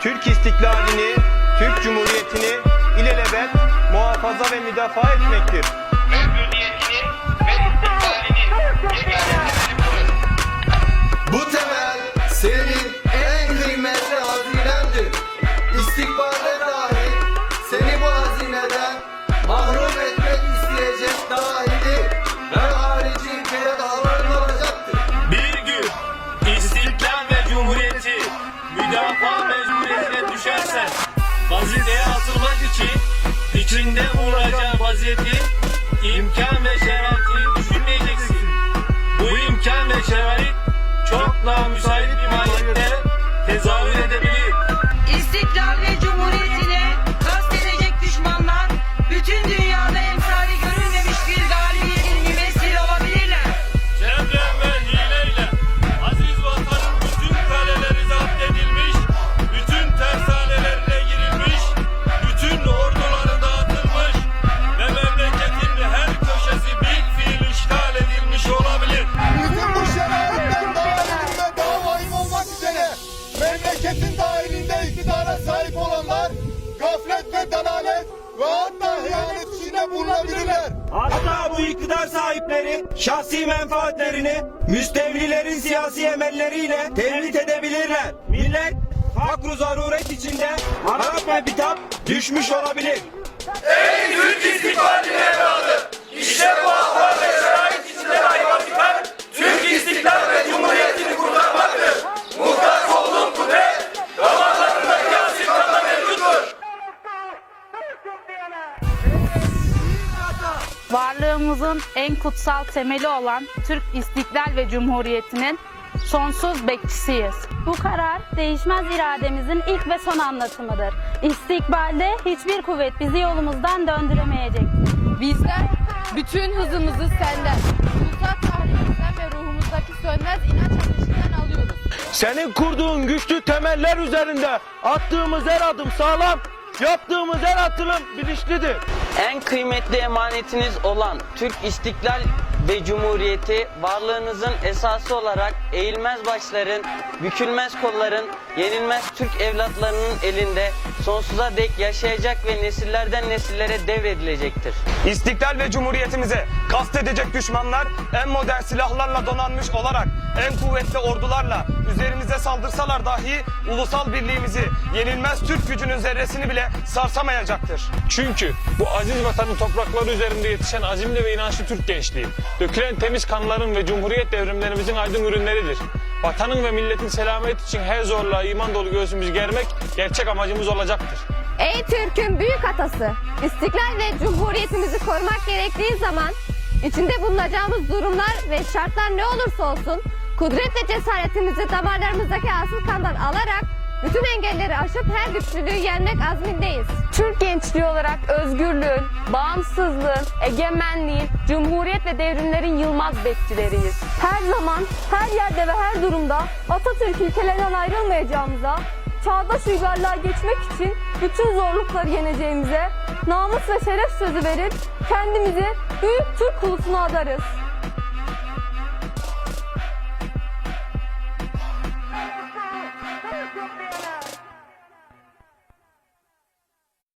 Türk istiklalini, Türk Cumhuriyeti'ni ilelebet muhafaza ve müdafaa etmektir. Vazifeye asılmak için içinde bulunacağın vaziyeti imkan ve şeraiti düşünmeyeceksin. Bu imkan ve şerait çok daha müsait bir mahiyette memleketin dahilinde iktidara sahip olanlar gaflet ve dalalet ve hatta hıyanet içinde bulunabilirler. Hatta bu iktidar sahipleri şahsi menfaatlerini müstevlilerin siyasi emelleriyle tevlit edebilirler. Millet fakru zaruret içinde harap ve bitap düşmüş olabilir. Varlığımızın en kutsal temeli olan Türk İstiklal ve Cumhuriyeti'nin sonsuz bekçisiyiz. Bu karar değişmez irademizin ilk ve son anlatımıdır. İstikbalde hiçbir kuvvet bizi yolumuzdan döndüremeyecektir. Bizler bütün hızımızı senden, ulusal tarihimizden ve ruhumuzdaki sönmez inanç ateşinden alıyoruz. Senin kurduğun güçlü temeller üzerinde attığımız her adım sağlam, yaptığımız her atılım bilinçlidir. En kıymetli emanetiniz olan Türk İstiklal ve Cumhuriyeti varlığınızın esası olarak eğilmez başların, bükülmez kolların, yenilmez Türk evlatlarının elinde sonsuza dek yaşayacak ve nesillerden nesillere devredilecektir. İstiklal ve Cumhuriyetimize kastedecek düşmanlar en modern silahlarla donanmış olarak en kuvvetli ordularla üzerimize saldırsalar dahi ulusal birliğimizi yenilmez Türk gücünün zerresini bile sarsamayacaktır. Çünkü bu aziz vatanın toprakları üzerinde yetişen azimli ve inançlı Türk gençliği, dökülen temiz kanların ve cumhuriyet devrimlerimizin aydın ürünleridir. Vatanın ve milletin selameti için her zorluğa iman dolu göğsümüzü germek gerçek amacımız olacaktır. Ey Türk'ün büyük atası, istiklal ve cumhuriyetimizi korumak gerektiği zaman içinde bulunacağımız durumlar ve şartlar ne olursa olsun kudret ve cesaretimizi damarlarımızdaki asıl kandan alarak bütün engelleri aşıp her güçlülüğü yenmek azmindeyiz. Türk gençliği olarak özgürlüğün, bağımsızlığın, egemenliğin, cumhuriyet ve devrimlerin yılmaz bekçileriyiz. Her zaman, her yerde ve her durumda Atatürk ilkelerinden ayrılmayacağımıza, çağdaş uygarlığa geçmek için bütün zorlukları yeneceğimize, namus ve şeref sözü verip kendimizi büyük Türk ulusuna adarız.